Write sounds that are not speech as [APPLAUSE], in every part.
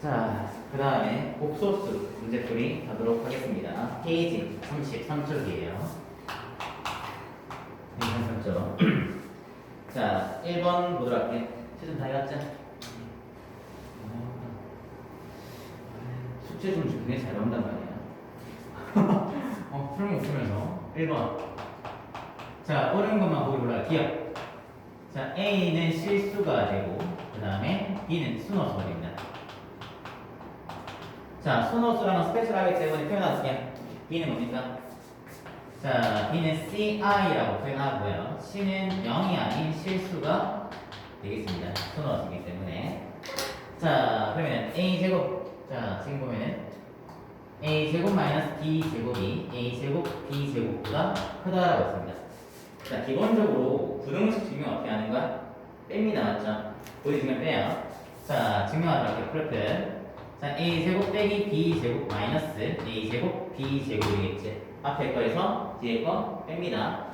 자, 그 다음에 복소수 문제풀이 가도록 하겠습니다. 페이지 33쪽이에요. 페이지 33쪽. 자, 1번 보도록 할게요. 시즌 다 해왔죠? 숙제 좀 굉장히 잘 나온단 말이야. [LAUGHS] 어, 풀면 웃으면서. 1번. 자, 옳은 것만 보기 올라 기억. 자, A는 실수가 되고, 그 다음에 B는 됩니다. 자, 순호수라는 스페셜하기 때문에 표현하세요. B는 뭡니까? 자, B는 CI라고 표현하고요. C는 0이 아닌 실수가 되겠습니다. 순호수이기 때문에. 자, 그러면 A제곱. 자, 지금 보면은 A제곱 마이너스 B제곱이 A제곱 B제곱보다 크다라고 했습니다. 자, 기본적으로 부등식 증명 어떻게 하는 거야? 뺍니다, 맞죠? 증명 빼요. 자, 증명하도록 할게요. 프로필. 자, a제곱 빼기 b제곱 마이너스 a제곱 b제곱이겠지. 앞에 거에서 뒤에 거 뺍니다.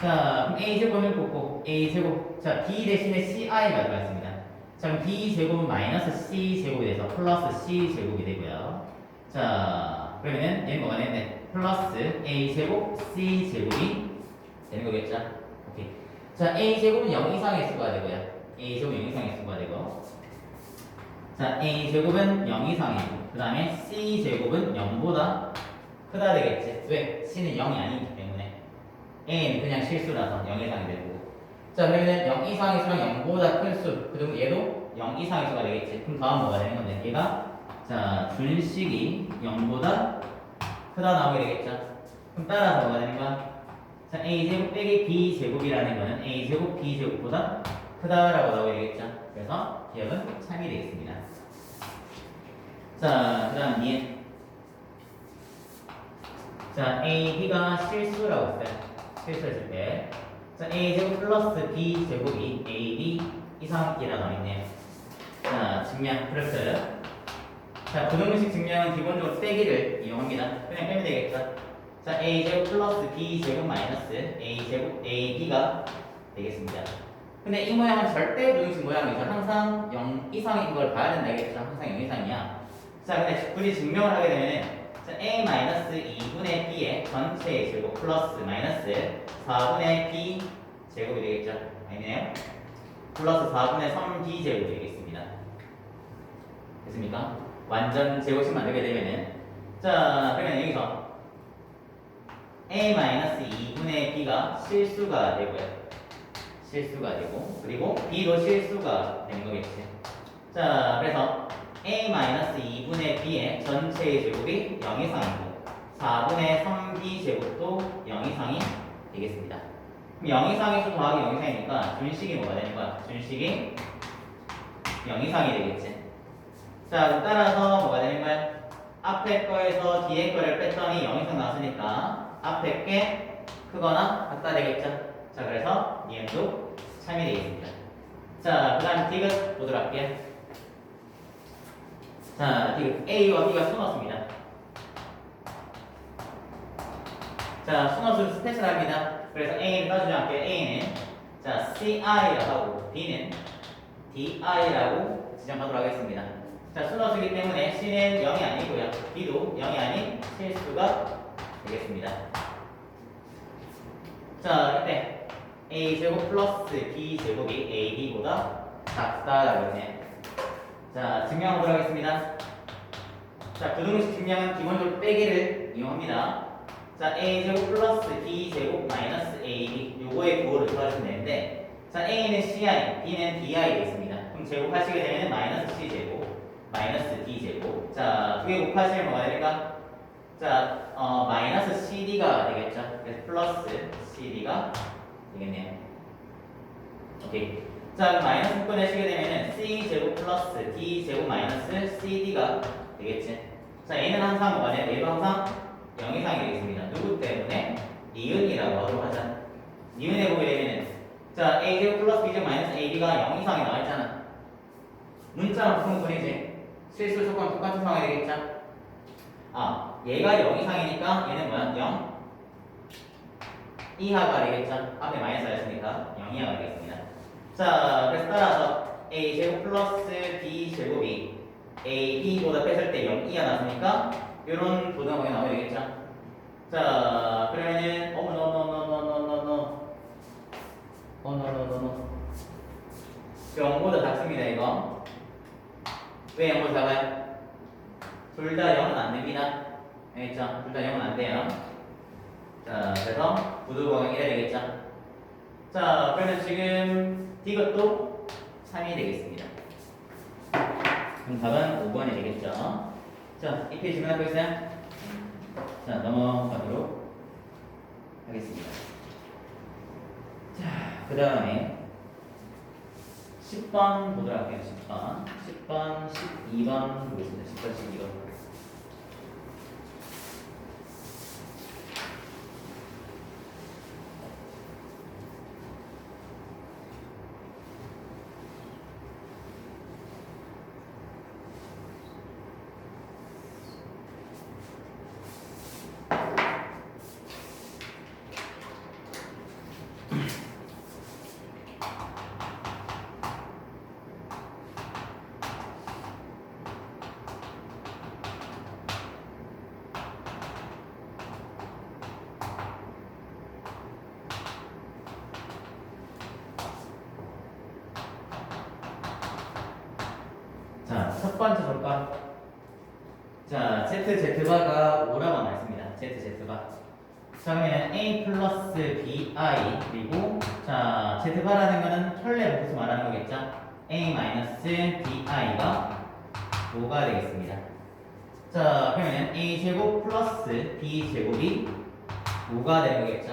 자, 그럼 a제곱을 뽑고 a제곱. 자, b 대신에 ci가 들어갔습니다. 자, 그럼 b제곱은 마이너스 c제곱이 돼서 플러스 c제곱이 되고요. 자, 그러면은 얘는 뭐가 되는데? 플러스 a제곱 c제곱이 되는 거겠죠? 오케이. 자, a제곱은 0 이상의 수가 되고요. a제곱은 0 이상의 수가 되고. 자, a제곱은 0 이상이고, 그 다음에 c제곱은 0보다 크다 되겠지. 왜? c는 0이 아니기 때문에. a는 그냥 실수라서 0 이상이 되고. 자, 그러면 0 이상의 수랑 0보다 큰 수, 그리고 얘도 0 이상의 수가 되겠지. 그럼 다음 뭐가 되는 건데? 얘가, 자, 준식이 0보다 크다 나오게 되겠죠. 그럼 따라서 뭐가 되는 거야? 자, a제곱 빼기 b제곱이라는 거는 a제곱 b제곱보다 크다라고 나오게 되겠죠. 그래서 기억은 참이 되겠습니다. 자, 그 다음 니은. 자, a, b가 실수라고 했어요. 실수했을 때. 자, a제곱 플러스 b제곱이 a, b 이상이라 나와있네요. 자, 증명 프로젝트. 자, 부등식 증명은 기본적으로 빼기를 이용합니다. 그냥 빼면 되겠죠. 자, a제곱 플러스 b제곱 마이너스 a제곱 ab가 되겠습니다. 근데 이 모양은 절대 부등식 모양이죠. 항상 0 이상인 걸 봐야 된다겠죠. 항상 0 이상이야. 자, 근데 굳이 증명을 하게 되면은 자, a 마이너스 2분의 b의 전체의 제곱 플러스 마이너스 4분의 b 제곱이 되겠죠. 아니네요. 플러스 4분의 3b 제곱이 되겠습니다. 됐습니까? 완전 제곱식 만들게 되면은 자, 그러면 여기서 a-2분의 b가 실수가 되고요. 실수가 되고 그리고 b도 실수가 되는 거겠지. 자, 그래서 a-2분의 b의 전체의 제곱이 0 이상이고 4분의 3b 제곱도 0 이상이 되겠습니다. 그럼 0 이상의 수 더하기 0 이상이니까 준식이 뭐가 되는 거야? 준식이 0 이상이 되겠지. 자, 따라서 뭐가 되는 거야? 앞에 거에서 뒤에 거를 뺐더니 0 이상 나왔으니까 앞에 게 크거나 같다 되겠죠? 자, 그래서 니은도 참이 되겠습니다. 자, 그 다음 디귿 보도록 할게요. 자, 디귿 A와 B가 순어수입니다. 자, 순어수는 스페셜합니다. 그래서 A는 따주지 않게 A는 자, CI라고 하고 B는 DI라고 지정하도록 하겠습니다. 자, 순어수이기 때문에 C는 0이 아니고요. B도 0이 아닌 실수가 되겠습니다. 자, 이때 a 제곱 플러스 b 제곱이 a b보다 작다라고. 자, 증명하도록 하겠습니다. 자, 부등식 증명은 기본적으로 빼기를 이용합니다. 자, a 제곱 플러스 b 제곱 마이너스 a 요거의 부호를 구하시면 되는데, 자, a는 ci, b는 di 되겠습니다. 그럼 제곱하시게 되면 마이너스 c 제곱, 마이너스 d 제곱. 자, 두 개 곱하시면 뭐가 됩니까? 자, 어, 마이너스 CD가 되겠죠. 그래서 플러스 CD가 되겠네요. 오케이. 자, 그럼 마이너스 묶어 내시게 되면은 C 제곱 플러스 D 제곱 마이너스 CD가 되겠지. 자, 얘는 항상 뭐가 돼? 얘도 항상 0 이상이 되겠습니다. 누구 때문에? 니은이라고 하도록 하자. 니은에 보게 되면은 자, A 제곱 플러스 B 제곱 마이너스 AB가 0 이상이 나와 있잖아. 문자로 푸는 소리지. 실수 조건 똑같은 상황이 되겠죠. 아, 얘가 0 이상이니까 얘는 뭐야? 0 이하가 되겠죠? 앞에 마이너스였으니까 0 이하가 되겠습니다. 자, 그래서 따라서 a 제곱 플러스 b 제곱이 A, B보다 뺐을 때 0, 2가 나왔으니까 이런 부등하게 나와야 되겠죠? 자, 그러면은 어머 너너너너너너너 어너너너너 0보다 작습니다 이거 왜 0보다 작아요? 둘 다 0은 안 됩니다 알겠죠? 둘 다 0은 안 돼요 자, 그래서 이래야 되겠죠? 자, 그러면 지금 이것도 3이 되겠습니다 그럼 답은 5번이 되겠죠. 자, 이 페이지 끝나고 있어요? 자, 넘어가도록 하겠습니다. 자, 그 다음에 10번 보도록 할게요. 10번. 10번, 12번 보겠습니다. 10번, 12번. 자, 첫 번째 조건. 자, Z, Z바가 5라고 나왔습니다. Z, Z바. 자, 그러면 A 플러스 BI 그리고 자, Z바라는 거는 혈내 복수 말하는 거겠죠? A 마이너스 BI가 5가 되겠습니다. 자, 그러면 A 제곱 플러스 B 제곱이 5가 되는 거겠죠?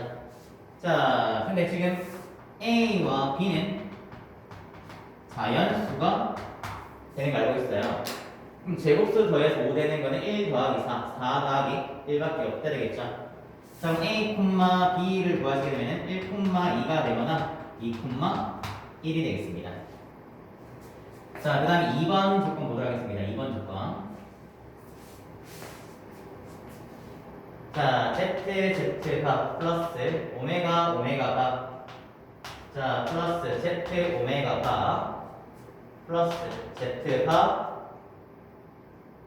자, 근데 지금 A와 B는 자연수가 되는 거 알고 있어요. 그럼 제곱수 더해서 5 되는 거는 1 더하기 4, 4 더하기 1밖에 없다 되겠죠? 자, 그럼 A, B를 구하시게 되면 1, 2가 되거나 2, 1이 되겠습니다. 자, 그 다음에 2번 조건 보도록 하겠습니다. 2번 조건. 자, Z, Z가 플러스 오메가, 오메가가 자, 플러스 Z, 오메가가 플러스 Z가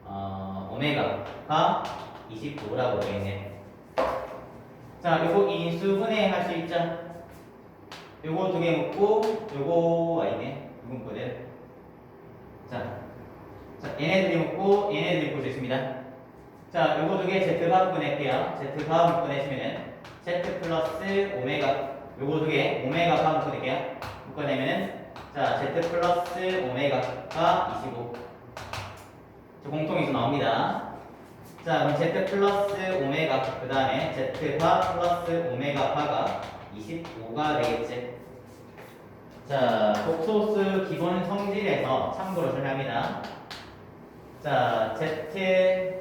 어, 오메가가 29라고 되어 있네. 자, 요거 인수 분해 할 수 있죠? 요거 두 개 묶고 요거 아니네. 두 묶거든. 자, 자, 얘네들이 묶고 얘네들이 묶을 수 있습니다. 자, 요거 두 개 Z가 묶어낼게요. Z가 묶어내시면은 Z 플러스 오메가 요거 두 개 오메가 가 묶어낼게요. 묶어내면은 자, Z 플러스 오메가가 25. 저 공통인수 나옵니다. 자, 그럼 Z 플러스 오메가, 그 다음에 Z바 플러스 오메가바가 25가 되겠지. 자, 독소수 기본 성질에서 참고로 설명합니다. 자, Z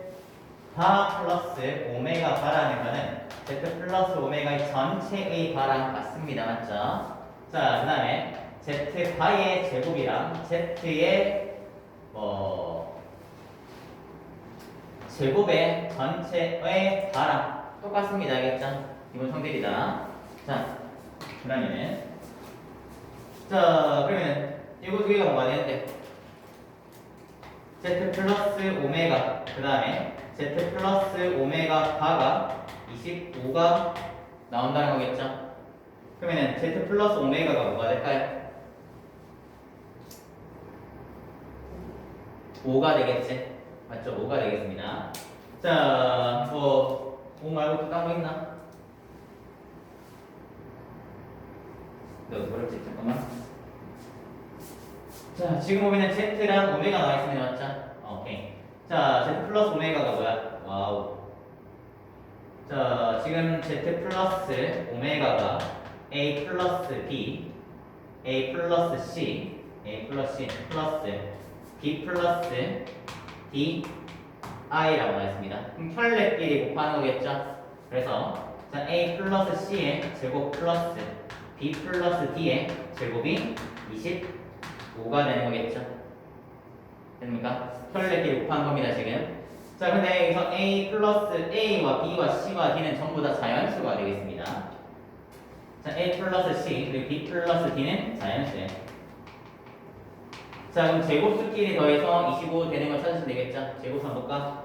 바 플러스 오메가 바라는 거는 Z 플러스 오메가의 전체의 바랑 같습니다. 맞죠? 자, 그 다음에 Z 바의 제곱이랑 Z의 뭐 제곱의 전체의 바랑 똑같습니다. 알겠죠? 기본 성질이다. 자, 그러면은 자, 그러면 이거 두 개가 뭐가 되는데? Z 플러스 오메가 그 다음에 Z 플러스 오메가 바가 25가 나온다는 거겠죠? 그러면은 Z 플러스 오메가가 뭐가 될까요? 5가 되겠지? 맞죠? 5가 되겠습니다. 자, 뭐, 5 말고 또딴거 있나? 너 뭐랬지? 잠깐만. 자, 지금 보면은 Z랑 오메가 나와 있습니다. 맞죠? 오케이. 자, Z 플러스 오메가가 뭐야? 와우. 자, 지금 Z 플러스 오메가가 A 플러스 B, A 플러스 C, A 플러스 C 플러스 B 플러스 D I라고 나와 있습니다. 그럼 혈내끼리 곱하는 거겠죠? 그래서 자, A 플러스 C의 제곱 플러스 B 플러스 D의 제곱이 25가 되는 거겠죠? 됩니까? 혈내끼리 곱하는 겁니다, 지금. 자, 근데 여기서 A 플러스 A와 B와 C와 D는 전부 다 자연수가 되겠습니다. 자, A 플러스 C 그리고 B 플러스 D는 자연수예요. 자, 그럼 제곱수끼리 더해서 25 되는 걸 찾으시면 되겠죠? 제곱수 한번 볼까?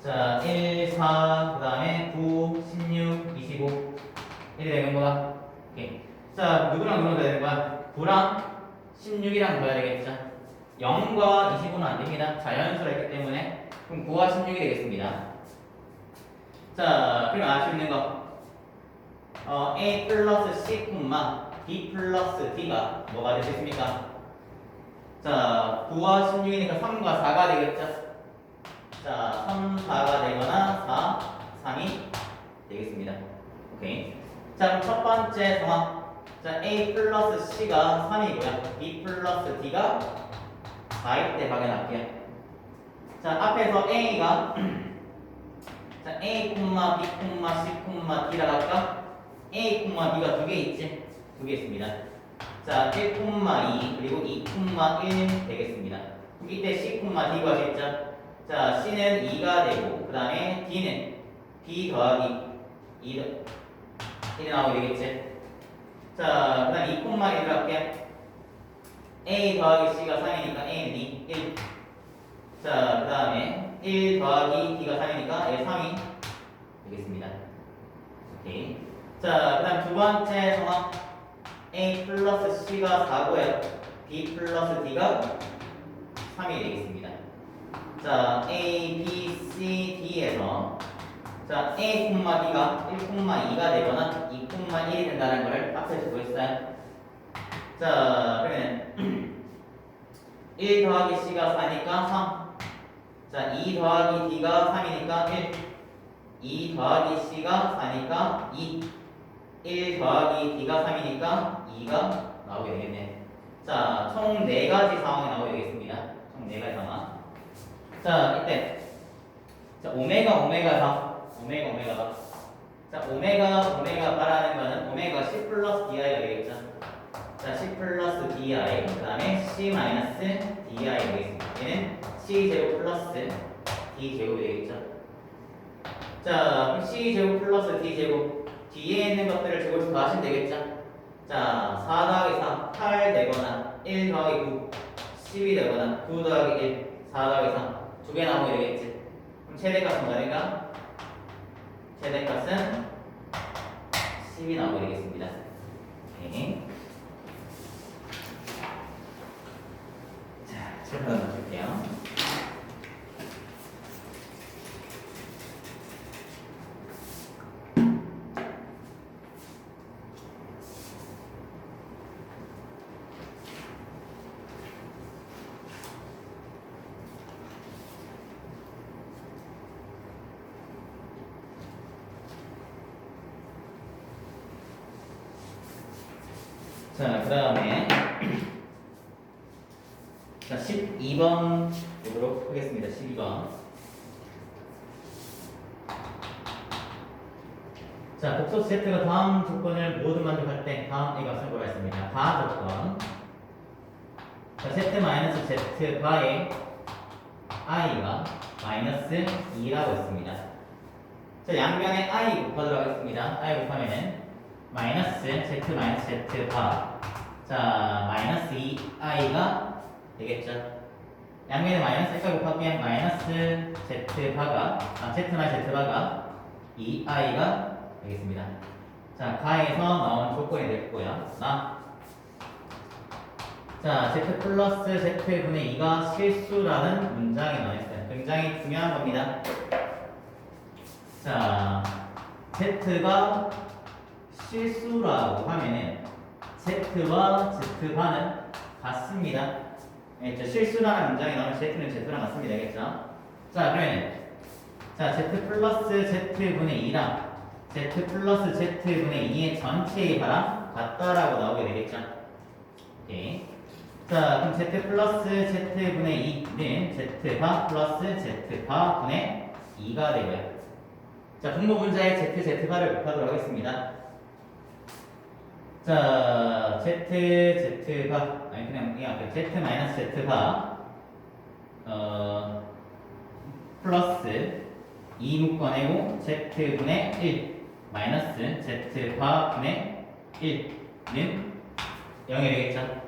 자, 1, 4, 그 다음에 9, 16, 25. 이래 되는 거야. 오케이. 자, 누구랑 누구랑 되는 거야? 9랑 16이랑 더해야 되겠죠? 0과 25는 안 됩니다. 자연수라 했기 때문에. 그럼 9와 16이 되겠습니다. 자, 그럼 알 수 있는 거. 어, A 플러스 C, B 플러스 D가 뭐가 되겠습니까? 자, 9와 16이니까 3과 4가 되겠죠? 자, 3, 4가 되거나 4, 3이 되겠습니다. 오케이. 자, 첫 번째 상황. 자, A 플러스 C가 3이고요. B 플러스 D가 4일 때 확인할게요. 자, 앞에서 A가 [CLEARS THROAT] 자, A, B, C, D라 할까? A, B가 두 개 있지? 두 개 있습니다. 자, 1, 2 그리고 2, 1 되겠습니다. 이때 C, D가 되겠죠? 자, C는 2가 되고 그 다음에 D는 B 더하기 2, 1이 나오게 되겠지? 자, 그 다음에 2, 1을 할게요. A 더하기 C가 3이니까 A는 2, 1. 자, 그 다음에 1 더하기 D가 3이니까 얘 3이 되겠습니다. 오케이. 자, 그 다음 두 번째 상황. A 플러스 C가 4고요. B 플러스 D가 3이 되겠습니다. 자, A, B, C, D에서 자, A, B가 1, 2가 되거나 2, 1이 된다는 것을 앞에서 보고 있어요. 자, 그러면 [CLEARS THROAT] 1 더하기 C가 4니까 3. 자, 2 더하기 D가 3이니까 1. 2 더하기 C가 4니까 2. 1 더하기 D가 3이니까 2가 나오게 되겠네. 자, 총 4가지 상황이 나오게 되겠습니다. 총 4가지 상황. 자, 이때. 자, 오메가, 오메가 4. 오메가, 오메가 4. 자, 오메가, 오메가 바라는 거는 오메가 C 플러스 DI가 되겠죠. 자, C 플러스 DI. 그 다음에 C 마이너스 DI 되겠습니다. 얘는 C 제곱 플러스 D 제곱이 되겠죠. 자, C 제곱 플러스 D 제곱. 뒤에 있는 것들을 제곱해서 더하시면 되겠죠. 자, 4 더하기 3, 8 되거나 1 더하기 9, 10이 되거나 9 더하기 1, 4 더하기 3. 두 개 나오게 되겠지. 그럼 최대값은 뭐니까? 최대값은 10이 나오게 되겠습니다. 오케이. 자, 칠판을 맞출게요. 자, 그 다음에 자, 12번 보도록 하겠습니다. 12번. 자, 복소 세트가 다음 조건을 모두 만족할 때 다음 이 값을 구하였습니다. 다 조건. 자, 세트 마이너스 z 바의 i가 마이너스 2라고 했습니다. 자, 양변에 i 곱하도록 하겠습니다. i 곱하면은 마이너스 z 마이너스 z 바. 자, 마이너스 2i가 되겠죠. 양면에 마이너스 x가 곱하면 마이너스 z 바가 아 z 마이너스 z 바가 2i가 되겠습니다. 자, 가에서 나온 조건이 됐고요. 나. 자, z 플러스 z 분의 2가 실수라는 문장이 나와 있어요. 굉장히 중요한 겁니다. 자, z가 실수라고 하면은 z와 z바는 같습니다. 예, 저 실수라는 문장이 나오면 z는 z랑 같습니다. 알겠죠? 자, 그러면 자, z 플러스 z분의 2랑 z 플러스 z분의 2의 전체의 바랑 같다라고 나오게 되겠죠? 오케이. 자, 그럼 z 플러스 z분의 2는 z바 플러스 z바 분의 2가 되고요. 자, 분모 분자의 z, z바를 곱하도록 하겠습니다. 자, z, z바 아니 그냥 이 앞에 z 마이너스 z바 어 플러스 2 묶어내고 z분의 1 마이너스 z바 분의 1는 0이 되겠죠?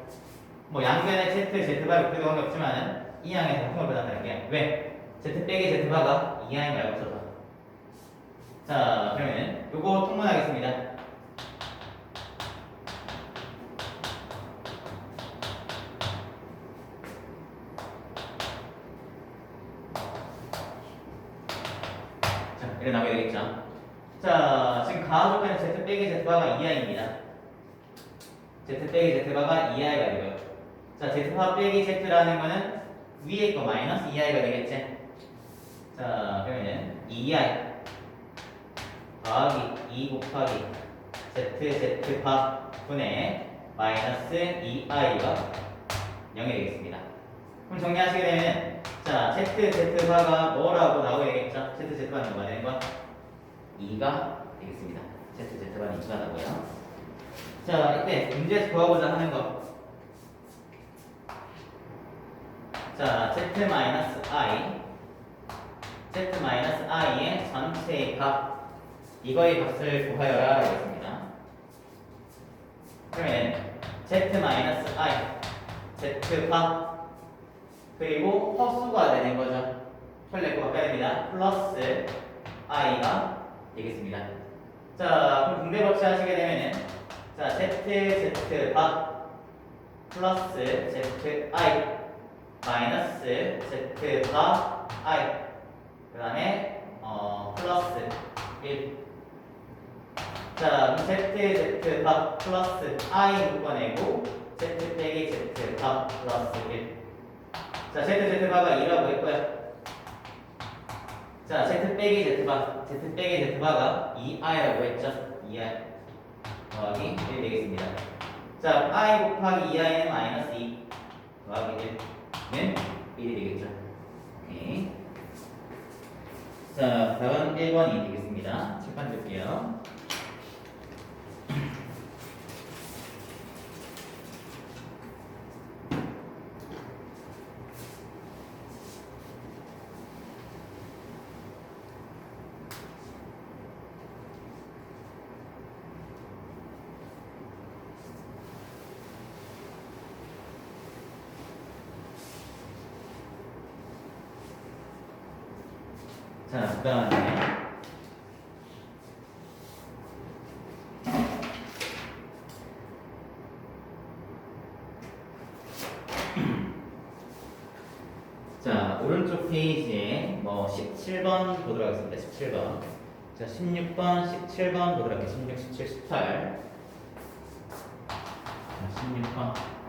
뭐 양변에 Z, Z바가 그도 관계 없지만은 이 양에서 통을 받았다는 게 왜? Z 빼기 Z바가 이 양이 말고 자 그러면은 요거 통문하겠습니다 자 지금 가조건은 Z 빼기 Z바가 2i입니다 Z 빼기 Z바가 2i가 되고요 자 Z바 빼기 Z라는 거는 위에 거 마이너스 2i가 되겠지 자 그러면은 2i 더하기 2 곱하기 Z Z바 분의 마이너스 2i가 0이 되겠습니다 그럼 정리하시게 되면 자 Z Z바가 뭐라고 나오게 되겠죠? Z Z바는 뭐가 되는 거? 2가 되겠습니다. Z 2가 나고요. 자 이때 문제에서 구하고자 하는 거. 자 Z 마이너스 I Z 마이너스 I의 전체의 값 이거의 값을 구하여라 되겠습니다. 그러면 Z 마이너스 I Z바 그리고 허수가 되는 거죠. 혈내고 바꿔야 됩니다. 플러스 i가 되겠습니다. 자, 그럼 분배법칙 하시게 되면은 자, z z 바 플러스 z i 마이너스 z 바 i. 그다음에 어 플러스 1 자, 그럼 z z 바 플러스 i 묶어내고 z 빼기 z 바 플러스 1 자, Z, Z바가 2라고 했고요. 자, Z 빼기 Z바, Z 빼기 Z바가 2i라고 했죠. 2i 더하기 1 되겠습니다. 자, i 곱하기 2i는 마이너스 2 더하기 1는 1이 되겠죠. 오케이. 자, 답은 1번이 되겠습니다. 칠판 줄게요. 자, 그 다음에 자, 오른쪽 페이지에 뭐 17번 보도록 하겠습니다. 17번. 자, 16번, 17번 보도록 할게요. 16, 17, 18. 자, 16번.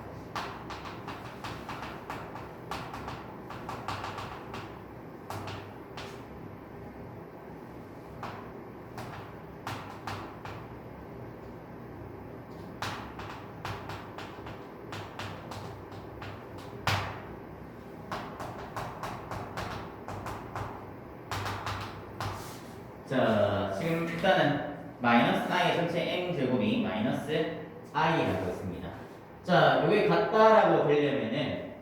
자, 지금 일단은 마이너스 i의 전체 m 제곱이 마이너스 i라고 있습니다. 자, 여기 같다라고 되려면은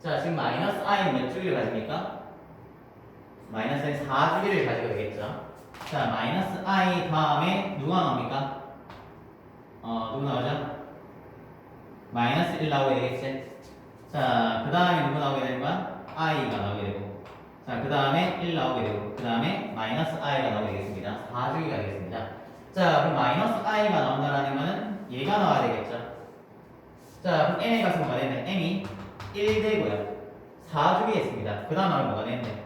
자, 지금 마이너스 i는 몇 주기를 가집니까? 마이너스는 4주기를 가지고 되겠죠. 자, 마이너스 i 다음에 누가 나옵니까? 어, 누구 나오죠? 마이너스 1 나오게 되겠지. 자, 그 다음에 누구 나오게 되는 거야? i가 나오게 되고. 자, 그 다음에 1 나오게 되고, 그 다음에 마이너스 i가 나오게 되겠습니다. 4주기가 되겠습니다. 자, 그럼 마이너스 i가 나온다라는 거는 얘가 나와야 되겠죠. 자, 그럼 m의 값은 뭐가 되는데? m이 1 되고요. 4주기 했습니다. 그 다음 말은 뭐가 되는데?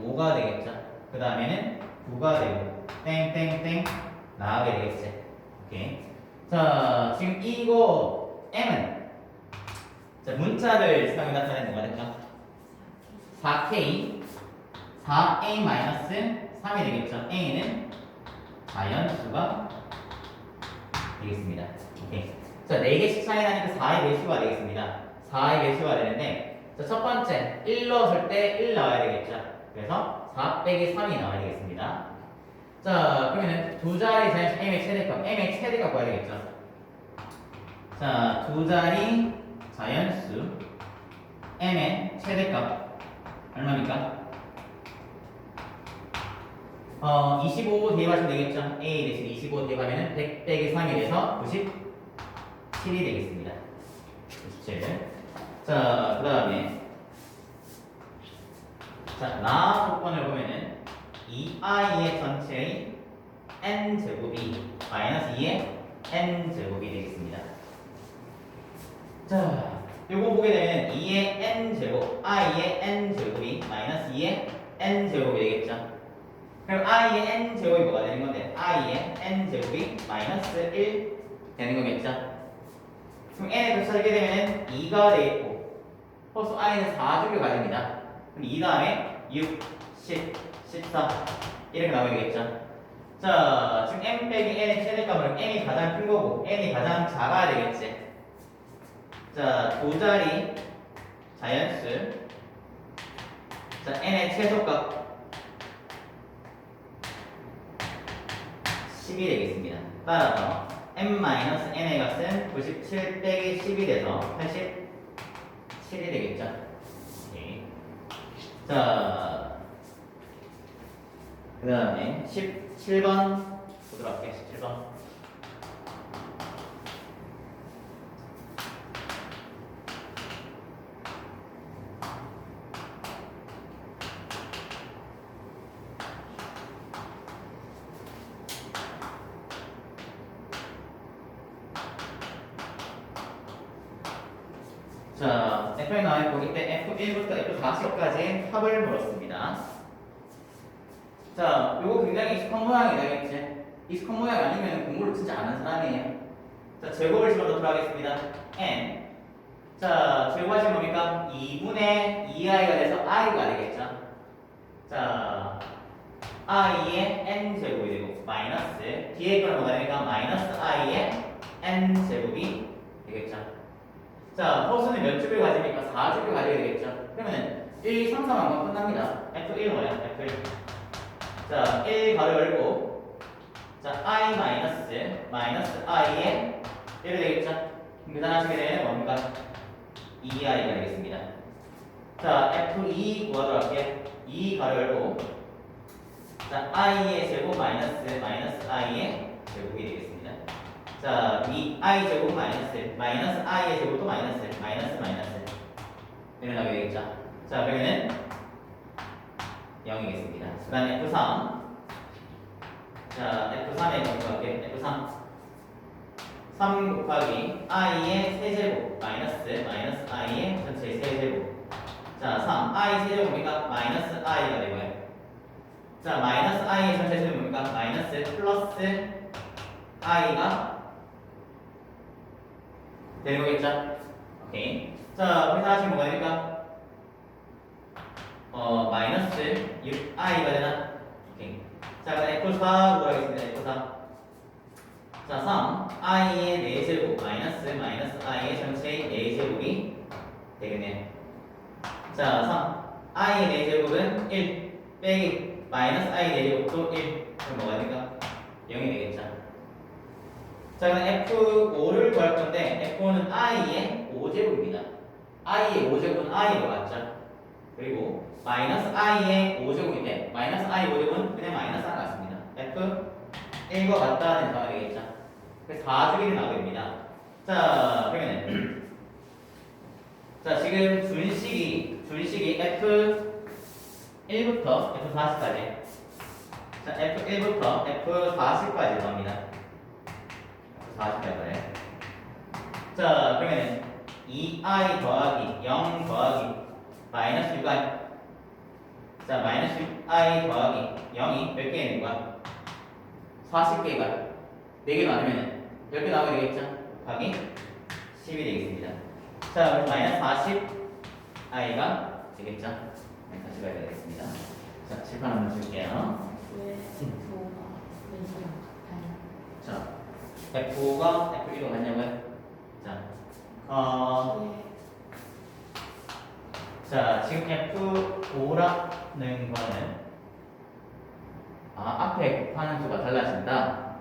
5가 되겠죠. 그 다음에는 9가 되고, 땡땡땡 나오게 되겠지. 오케이. 자, 지금 이거 m은 자, 문자를 사용해 나타내는 뭐가 될까? 4k 4a-3이 되겠죠. a는 자연수가 되겠습니다. 오케이. 자, 4개씩 차이 나니까 4의 배수가 되겠습니다. 4의 배수가 되는데, 자, 첫 번째, 1 넣었을 때 1 나와야 되겠죠. 그래서 4 빼기 3이 나와야 되겠습니다. 자, 그러면은 두 자리 자연수 m의 최대값, m의 최대값 구해야 되겠죠. 자, 두 자리 자연수 m의 최대값 얼마입니까? 어, 25 대입하시면 되겠죠? A 대신 25 대입하면 100 빼기 3이 돼서 97이 되겠습니다. 97. 자, 그 다음에 자, 나 조건을 보면은 2i의 전체의 n 제곱이 마이너스 2의 n 제곱이 되겠습니다. 자, 요거 보게 되면 2의 n 제곱, i의 n 제곱이 마이너스 2의 n 제곱이 되겠죠. 그럼 i의 n 제곱이 뭐가 되는 건데? i의 n 제곱이 마이너스 1 되는 거겠죠. 그럼 값을 찾게 되면 2가 되겠고 허수 i는 4주기를 가집니다. 그럼 2 다음에 6, 10, 14 이렇게 나오겠죠. 자, 지금 n 빼기 n의 최대값은 n이 가장 큰 거고 n이 가장 작아야 되겠지. 자, 두 자리 자연수. 자, n의 최소값 10이 되겠습니다. 따라서 n-n의 값은 97 빼기 10이 돼서 87이 되겠죠. 오케이. 자, 그 다음에 17번 보도록 할게요. 17번. 자, F에 나와 있고 이때 F1부터 F40까지 합을 물었습니다. 자, 요거 굉장히 익숙한 모양이 되겠지? 익숙한 모양 아니면 공부를 진짜 안 한 사람이에요. 자, 제곱을 집어넣도록 하겠습니다. n. 자, 제곱하시면 뭡니까? 2분의 2i가 돼서 i가 되겠죠? 자, i의 n 제곱이 되고 마이너스 뒤에 거는 뭐가 되니까 마이너스 i의 n 제곱이 되겠죠? 자, 허수는 몇 주를 가집니까? 4주를 가져야 되겠죠? 그러면은 1, 2, 3, 4만 번 끝납니다. F1 뭐야? F1. 자, 1 가로 열고 자, i 마이너스 마이너스 i에 1이 되겠죠? 계산하시게 되면 뭡니까? 2i가 되겠습니다. 자, F2 구하도록 할게요. 2 가로 열고 자, i의 제곱 마이너스 마이너스 i의 제곱이 되겠습니다. 자, 위 i 제곱 마이너스 마이너스 i의 제곱도 마이너스 마이너스 마이너스 일어나게 되겠죠. 자, 그러면은 0이겠습니다. 그 다음에 F3 자, F3에 넘어갈게요. F3 3 곱하기 i의 세제곱 마이너스 마이너스 i의 전체 세제곱 자, 3 i 세제곱 뭡니까? 마이너스 i가 되고요. 자, 마이너스 i의 전체 세제곱 뭡니까? 마이너스 플러스 i가 되는 거겠죠? 오케이. 자, 회사 하시면 뭐가 됩니까? 어, 마이너스 6i가 되나? 오케이. 자, 그럼 F4 구하겠습니다. F4. 자, 3. i의 4제곱 마이너스 마이너스 i의 전체의 4제곱이 되겠네요. 자, 3. i의 4제곱은 1 빼기 마이너스 i 4제곱도 1. 그럼 뭐가 됩니까? 0이 되겠죠. 자, 그럼 F5를 구할 건데 F5는 i의 5제곱입니다. i의 5제곱은 i로 같죠. 그리고 마이너스 i의 5제곱인데 마이너스 i 5제곱은 그냥 마이너스 하나 같습니다. F1과 같다는 상황이 되겠죠. 그래서 4주기를 나오게 됩니다. 자, 그러면 자, 지금 준식이 준식이 F1부터 F40까지 자, F1부터 F40까지 나옵니다. 40까지. 자, 그러면 2i 더하기 0 더하기 마이너스 6i. 자, 마이너스 6i 더하기 0이 몇 개 있는 거야? 40개가 4개 나누면 10개 나오게 되겠죠? 곱하기 10이 되겠습니다. 자, 그럼 마이너스 40i가 되겠죠? 네, 다시 봐야 되겠습니다. 자, 칠판 한번 줄게요. 왜 F5가 왠지랑 같아요? 자, F5가 F1로 같냐고요? 자, 어, 자, 지금 F5라는 거는 아, 앞에 곱하는 수가 달라진다.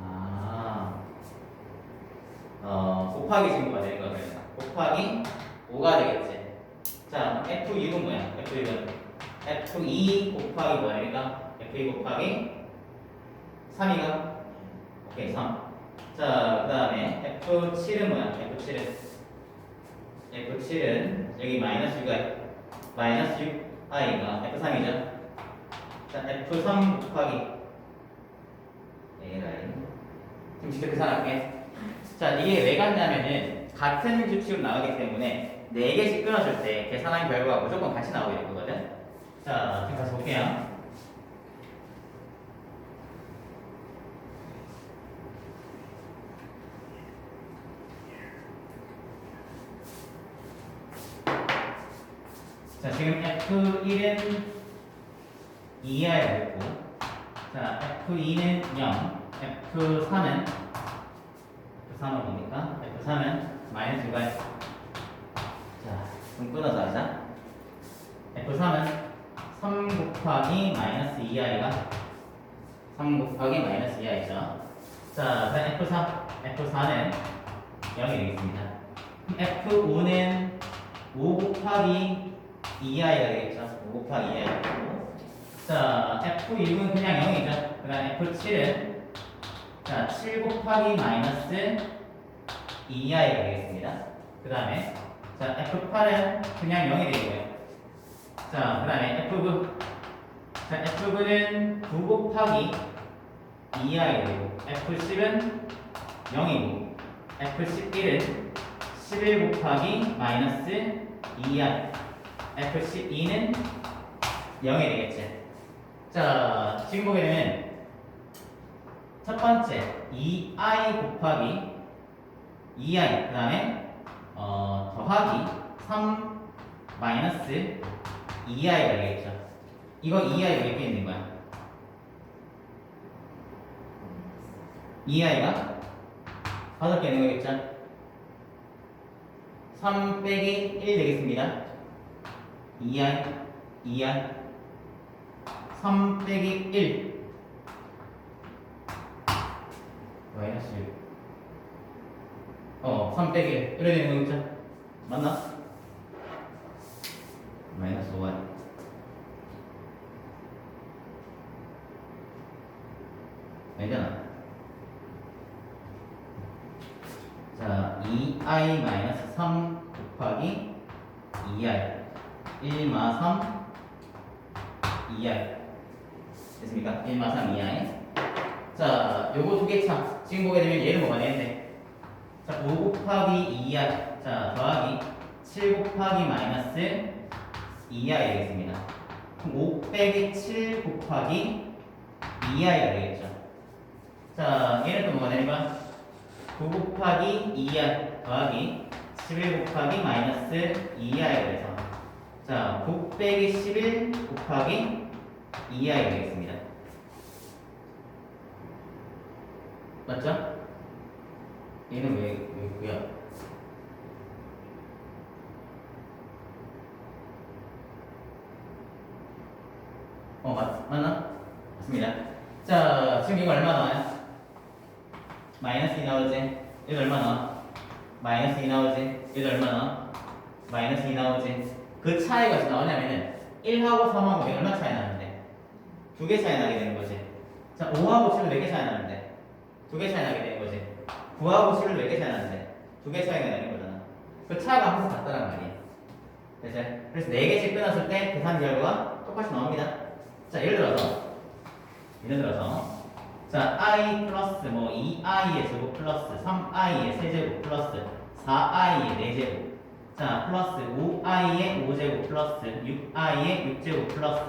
아, 어, 곱하기 뭐가 되는 거예요? 곱하기 5가 되겠지. 자, F6은 뭐야? F6은 F2 곱하기 뭐야? 그러니까 F2 곱하기 3이가 오케이 3 자, 그 다음에 F7은 뭐야? F7은 F7은 여기 마이너스 6i 마이너스 6i가 F3이죠. 자, F3 곱하기 A라인 좀 쉽게 계산할게. 자, 이게 왜 같냐면은 같은 규칙으로 나오기 때문에 4개씩 끊어줄 때 계산한 결과가 무조건 같이 나오게 될 거거든. 자, 지금 다시 볼게요. 자, 지금 F1은 2i가 있고, 자, F2는 0, F3은 F3은 뭡니까? F3은 마이너스 6i. 자, 좀 끊어서 하자. F3은 3 곱하기 마이너스 2i가 3 곱하기 마이너스 2i죠. 자, 그다음 F4, F4는 0이 되겠습니다. F5는 5 곱하기 2i가 되겠죠. 5 곱하기 2i가 되고. 자, F6은 그냥 0이죠. 그 다음 F7은 자, 7 곱하기 마이너스 2i가 되겠습니다. 그 다음에 자, F8은 그냥 0이 되고요. 자, 그 다음에 F9 자, F9는 9 곱하기 2i가 되고 F10은 0이고 F11은 11 곱하기 마이너스 2i F12는 0이 되겠지. 자, 지금 보게 되면 첫 번째 2i 곱하기 2i 그 다음에 어, 더하기 3 마이너스 2i가 되겠죠. 이거 2i가 몇 개 있는 거야? 2i가 다섯 개 있는 거겠죠? 3 빼기 1 되겠습니다. 2i, 2i, 3 빼기 1 마이너스 6 어, 3 빼기 1 이래 되는 거 있죠? 맞나? 마이너스 5i 아니잖아. 자 2i 마이너스 3 곱하기 2i 1마 3 2i 됐습니까? 1마 3 2i 자 요거 두 개 차. 지금 보게 되면 얘는 뭐가 되는데 자5 곱하기 2i 자 더하기 7 곱하기 마이너스 2i 되겠습니다. 그럼 5 빼기 7 곱하기 2i가 되겠죠. 자 얘는 또 뭐가 되는 거야? 9 곱하기 2i 더하기 11 곱하기 마이너스 2i가 돼서 자 9 빼기 11 곱하기 2i가 되겠습니다 맞죠? 얘는 왜, 왜 있고요? 어, 맞, 맞나? 맞습니다. 자, 지금 이거 얼마 나와요? 마이너스 2 나오지? 이거 얼마 나와? 마이너스 2 나오지? 이거 얼마 나와? 마이너스 2 나오지? 그 차이가 어떻게 나오냐면은 1하고 3하고 이게 얼마 차이 나는데? 두 개 차이 나게 되는 거지. 자, 5하고 7은 몇개 차이 나는데? 두 개 차이 나게 되는 거지. 9하고 7은 몇개 차이 나는데? 두 개 차이가 나는 거잖아. 그 차이가 항상 같다는 말이야. 됐죠? 그래서 4개씩 끊었을 때 계산 결과가 똑같이 나옵니다. 자, 예를 들어서 예를 들어서 자, i 플러스 뭐 2i의 제곱 플러스 3i의 세제곱 플러스 4i의 4제곱 자, 플러스 5i의 5제곱 플러스 6i의 6제곱 플러스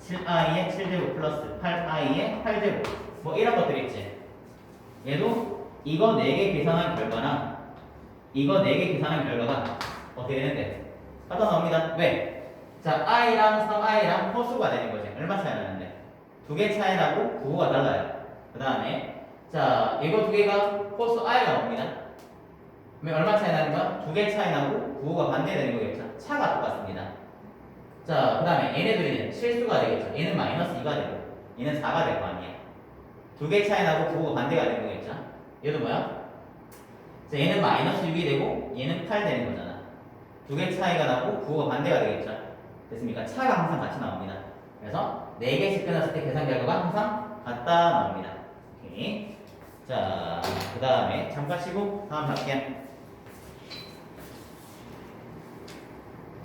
7i의 7제곱 플러스 8i의 8제곱 뭐 이런 것들 있지 얘도 이거 4개 계산한 결과랑 이거 4개 계산한 결과가 어떻게 되는데? 갖다 나옵니다 왜? 자, i랑 3i랑 호수가 되는 거지 얼마 차이 나는데? 두 개 차이 나고 구호가 달라요 그 다음에 자 이거 두 개가 호수 i가 나옵니다 그러면 얼마 차이 나는 거야? 두 개 차이 나고 구호가 반대되는 거겠죠 차가 똑같습니다 자 그 다음에 얘네들이 실수가 되겠죠 얘는 마이너스 2가 되고 얘는 4가 될 거 아니에요 두개 차이 나고 구호가 반대가 되는 거겠죠 얘도 뭐야? 자 얘는 마이너스 6이 되고 얘는 8 되는 거잖아 두 개 차이가 나고 구호가 반대가 되겠죠 됐습니까? 차가 항상 같이 나옵니다 그래서 4개씩 끊었을 때 계산 결과가 항상 같다 나옵니다 오케이. 자, 그 다음에 잠깐 쉬고 다음 할게.